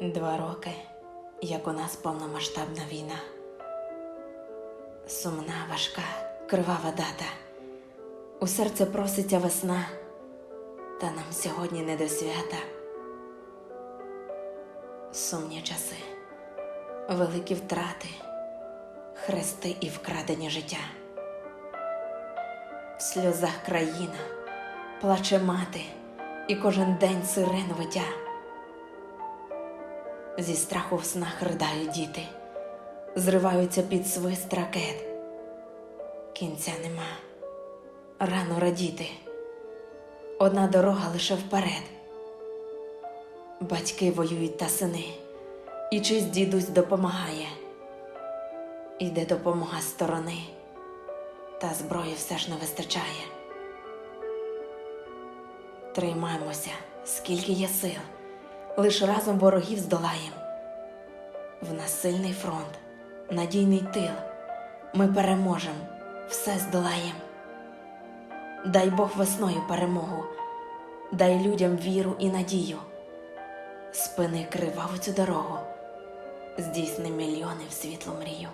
Два роки, як у нас повномасштабна війна. Сумна, важка, кривава дата. У серце проситься весна, та нам сьогодні не до свята. Сумні часи, великі втрати, хрести і вкрадені життя. В сльозах країна, плаче мати, і кожен день сирен виття. Зі страху в снах riдають діти, зриваються під свист ракет. Кінця нема, рано радіти. Одна дорога лише вперед. Батьки воюють та сини, і чийсь дідусь допомагає. Іде допомога сторони, та зброї все ж не вистачає. Тримаймося, скільки є сил, лиш разом ворогів здолаєм. В нас сильний фронт, надійний тил. Ми переможем, все здолаєм. Дай Бог весною перемогу, дай людям віру і надію. Спини криваву цю дорогу, здійсни мільйони в світлу мрію.